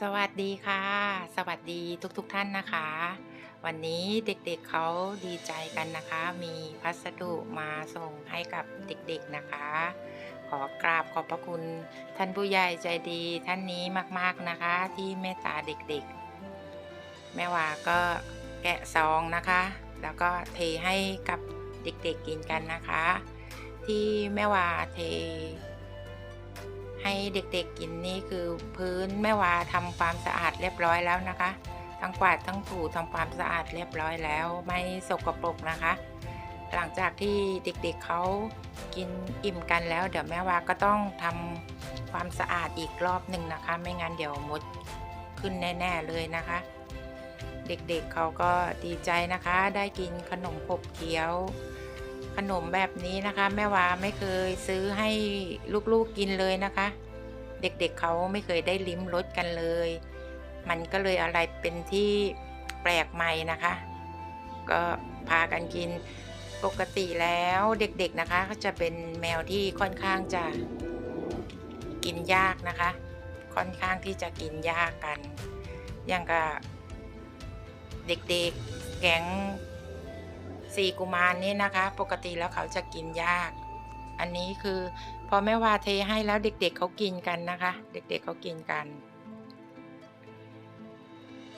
สวัสดีค่ะ สวัสดีทุกๆทท่านนะคะ วันนี้เด็กๆเเขาดีใจกันนะคะ มีพัสดุมาส่งให้กับเด็กๆนะคะ ขอกราบขอบพระคุณท่านผู้ใหญ่ใจดีท่านนี้มากๆนะคะ ที่เมตตาเด็กๆ แม่ว่าก็แกะซองนะคะ แล้วก็เทให้กับเด็กๆกินกันนะคะ ที่แม่ว่าเท เด็กๆกินนี่คือพื้นแม่วาทำความสะอาดเรียบร้อยแล้วนะคะ ทั้งกวาดทั้งถูทำความสะอาดเรียบร้อยแล้ว ไม่สกปรกนะคะ หลังจากที่เด็กๆเเขากินอิ่มกันแล้ว เดี๋ยวแม่วาก็ต้องทำความสะอาดอีกรอบหนึ่งนะคะ ไม่งั้นเดี๋ยวมดขึ้นแน่ ๆเลยนะคะ เด็กๆเเขาก็ดีใจนะคะ ได้กินขนมขบเคี้ยว ขนมแบบนี้นะคะ แม่วาไม่เคยซื้อให้ลูกๆกินเลยนะคะ เด็กๆเเขาไม่เคยได้ลิ้มรสกันเลย มันก็เลยอะไรเป็นที่แปลกใหม่นะคะ ก็พากันกินปกติแล้วเด็กๆนะคะก็จะเป็นแมวที่ค่อนข้างจะกินยากนะคะ ค่อนข้างที่จะกินยากกัน อย่างกับเด็กๆแก๊ง สี่กุมารนี่นะคะ ปกติแล้วเขาจะกินยาก อันนี้คือพอแม่วาเทให้แล้วเด็กๆเเขากินกันนะคะ เด็กๆเเขากินกัน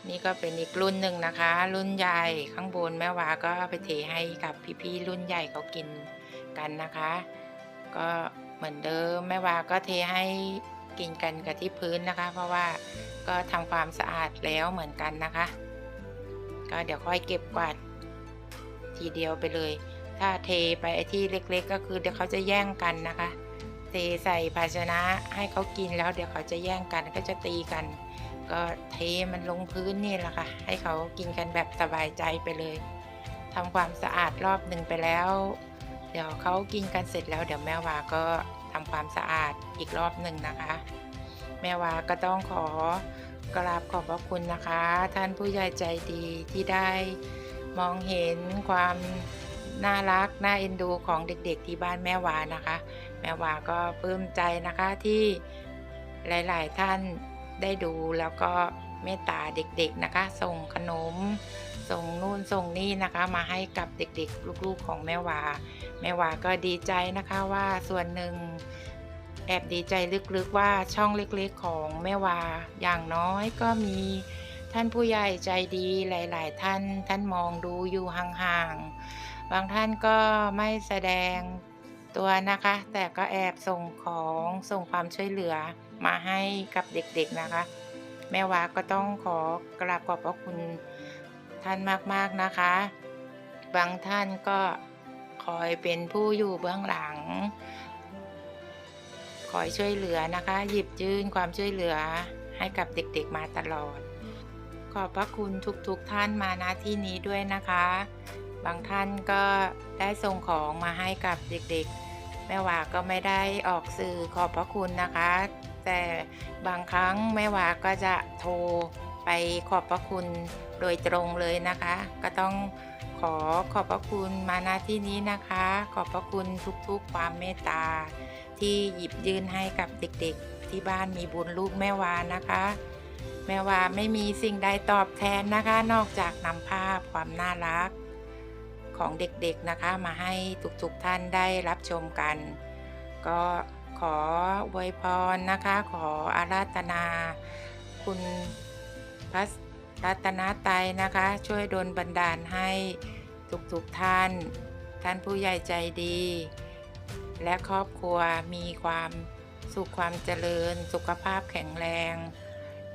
นี่ก็เป็นอีกรุ่นหนึ่งนะคะ รุ่นใหญ่ข้างบนแม่วาก็ไปเทให้กับพี่ๆรุ่นใหญ่เขากินกันนะคะ ก็เหมือนเดิมแม่วาก็เทให้กินกันกับที่พื้นนะคะ เพราะว่าก็ทำความสะอาดแล้วเหมือนกันนะคะ ก็เดี๋ยวค่อยเก็บกวาด ทีเดียวไปเลย ถ้าเทไปไอ้ที่เล็กๆ ก็คือเดี๋ยวเขาจะแย่งกันนะคะ เทใส่ภาชนะให้เขากินแล้วเดี๋ยวเขาจะแย่งกันก็จะตีกัน ก็เทมันลงพื้นนี่แหละค่ะ ให้เขากินกันแบบสบายใจไปเลยทำความสะอาดรอบหนึ่งไปแล้ว เดี๋ยวเขากินกันเสร็จแล้วเดี๋ยวแม่วาก็ทำความสะอาดอีกรอบหนึ่งนะคะ แม่วาก็ต้องขอกราบขอบพระคุณนะคะ ท่านผู้ใหญ่ใจดีที่ได้ มองเห็นความน่ารักน่าเอ็นดูของเด็กๆที่บ้านแม่วานะคะ แม่วาก็ปลื้มใจนะคะที่หลายๆท่านได้ดูแล้วก็เมตตาเด็กๆนะคะ ส่งขนม ส่งนู่นส่งนี่นะคะ มาให้กับเด็กๆ ลูกๆของแม่วา แม่วาก็ดีใจนะคะว่าส่วนหนึ่งแอบดีใจลึกๆว่าช่องเล็กๆของแม่วา อย่างน้อยก็มี ท่านผู้ใหญ่ใจดีหลาย ๆ ท่าน ท่านมองดูอยู่ห่าง ๆ บางท่านก็ไม่แสดงตัวนะคะ แต่ก็แอบส่งของส่งความช่วยเหลือมาให้กับเด็ก ๆ นะคะ แม่วาก็ต้องขอกราบขอบพระคุณท่านมาก ๆ นะคะ บางท่านก็คอยเป็นผู้อยู่เบื้องหลัง คอยช่วยเหลือนะคะ หยิบยื่นความช่วยเหลือให้กับเด็กๆมาตลอด อบพระคุณทุกๆทท่านมาณที่นี้ด้วยนะคะ บางท่านก็ได้ส่งของมาให้กับเด็กๆ แม่วาก็ไม่ได้ออกสื่อขอบพระคุณนะคะ แต่บางครั้งแม่วาก็จะโทรไปขอบพระคุณโดยตรงเลยนะคะ ก็ต้องขอขอบพระคุณมาณที่นี้นะคะ ขอบพระคุณทุกๆ ความเมตตาที่หยิบยื่นให้กับเด็กๆ ที่บ้านมีบุญลูกแม่วานะคะ แม่วาไม่มีสิ่งใดตอบแทนนะคะ นอกจากนำภาพความน่ารักของเด็กๆนะคะ มาให้ทุกๆท่านได้รับชมกัน ก็ขออวยพรนะคะ ขออาราธนา คุณพระรัตนตรัยนะคะ ช่วยดลบันดาลให้ทุกๆท่าน ท่านผู้ใหญ่ใจดี และครอบครัวมีความสุขความเจริญ สุขภาพแข็งแรง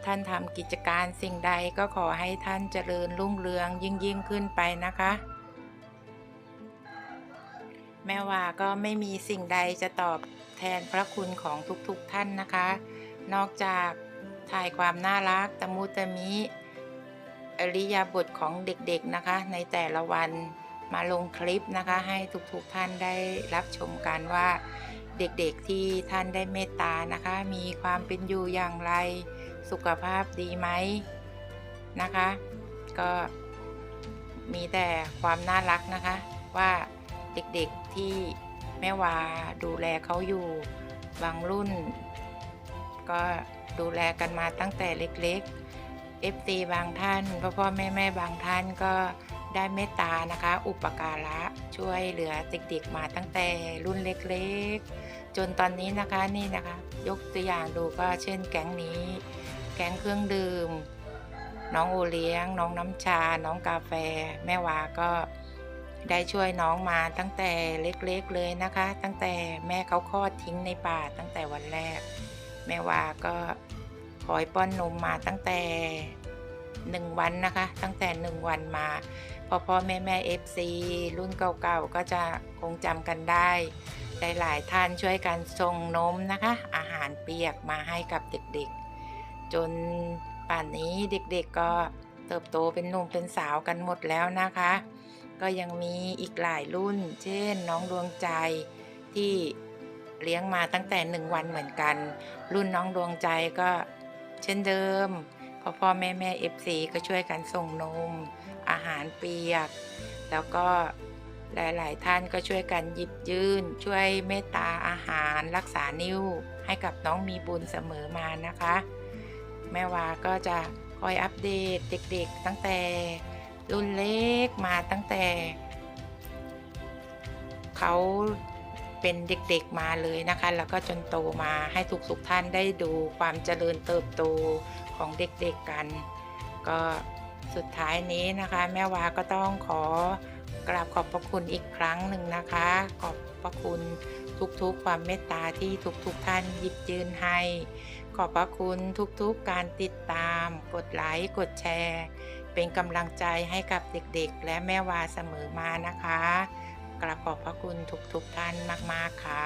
ท่านทำกิจการสิ่งใดก็ขอให้ท่านเจริญรุ่งเรืองยิ่งยิ่งขึ้นไปนะคะ แม่ว่าก็ไม่มีสิ่งใดจะตอบแทนพระคุณของทุกๆท่านนะคะ นอกจากถ่ายความน่ารักตะมุตะมิอริยาบทของเด็กๆนะคะ ในแต่ละวันมาลงคลิปนะคะ ให้ทุกๆท่านได้รับชมกันว่าเด็กๆที่ท่านได้เมตตานะคะ มีความเป็นอยู่อย่างไร สุขภาพดีไหมนะคะ ก็มีแต่ความน่ารักนะคะ ว่าเด็กๆที่แม่วาดูแลเขาอยู่บางรุ่น ก็ดูแลกันมาตั้งแต่เล็กๆ FC บางท่านพ่อพ่อแม่แม่บางท่านก็ได้เมตตานะคะ อุปการะช่วยเหลือเด็กๆมาตั้งแต่รุ่นเล็กๆ จนตอนนี้นะคะนี่นะคะ ยกตัวอย่างดูก็เช่นแก๊งนี้ ก๊งเครื่องดื่ม น้องโอเลี้ยง น้องน้ำชา น้องกาแฟ แม่วาก็ได้ช่วยน้องมาตั้งแต่เล็กๆเลยนะคะ ตั้งแต่แม่เขาคลอดทิ้งในป่าตั้งแต่วันแรก แม่วาก็คอยป้อนนมมาตั้งแต่หนึ่งวันนะคะ ตั้งแต่หนึ่งวันมาพ่อพ่อแม่แม่เอฟซีรุ่นเก่าๆก็จะคงจำกันได้ หลายท่านช่วยกันส่งนมนะคะ อาหารเปียกมาให้กับเด็กๆ จนป่านนี้เด็กๆก็เติบโตเป็นหนุ่มเป็นสาวกันหมดแล้วนะคะ ก็ยังมีอีกหลายรุ่น เช่นน้องดวงใจที่เลี้ยงมาตั้งแต่หนึ่งวันเหมือนกัน รุ่นน้องดวงใจก็เช่นเดิมพ่อพ่อแม่แม่เอฟซีก็ช่วยกันส่งนม อาหารเปียก แล้วก็หลาย ๆ ท่านก็ช่วยกันหยิบยื่น ช่วยเมตตาอาหารรักษานิ้ว ให้กับน้องมีบุญเสมอมานะคะ แม่วาก็จะคอยอัปเดตเด็กๆตั้งแต่รุ่นเล็กมาตั้งแต่ เขาเป็นเด็กๆมาเลยนะคะ แล้วก็จนโตมาให้ทุกๆท่านได้ดูความเจริญเติบโตของเด็กๆกัน ก็สุดท้ายนี้นะคะ แม่วาก็ต้องขอ กราบขอบพระคุณอีกครั้งหนึ่งนะคะ ขอบพระคุณทุกๆ ความเมตตาที่ทุกๆท่านหยิบยืนให้ ขอบพระคุณทุกๆการติดตาม กดไลค์ กดแชร์ เป็นกำลังใจให้กับเด็กๆ และแม่วาเสมอมานะคะ กราบขอบพระคุณทุกๆท่านมากๆค่ะ